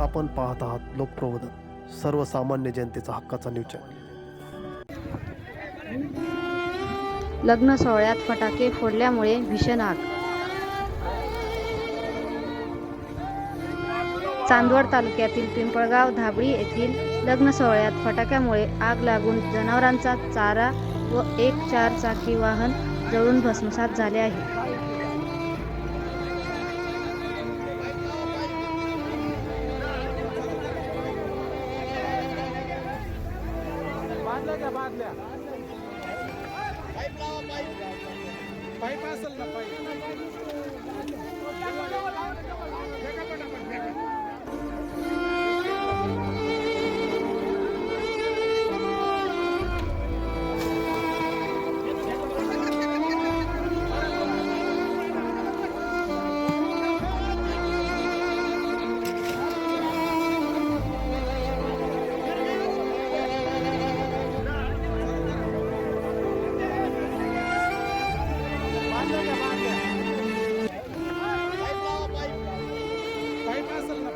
आपण पाहत आहात लोकप्रबोधन सर्वसामान्य जनतेचा हक्काचा न्यूज चॅनल लग्न सोहळ्यात फटाके फोडल्यामुळे भीषण आग. चांदवड तालुक्यातील पिंपळगाव धाबळी येथील लग्न सोहळ्यात फटाक्यामुळे आग लागून जनावरांचा चारा व एक चार चाकी वाहन जळून भस्मसात झाले आहे. बादल्या घ्या बादल्या. पाईप असेल ना पाईप.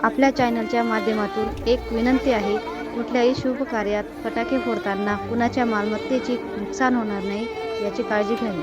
आपल्या चॅनलच्या माध्यमातून एक विनंती आहे कुठल्याही शुभ कार्यात फटाके फोडताना कुणाच्या मालमत्तेची नुकसान होणार नाही याची काळजी घ्यावी.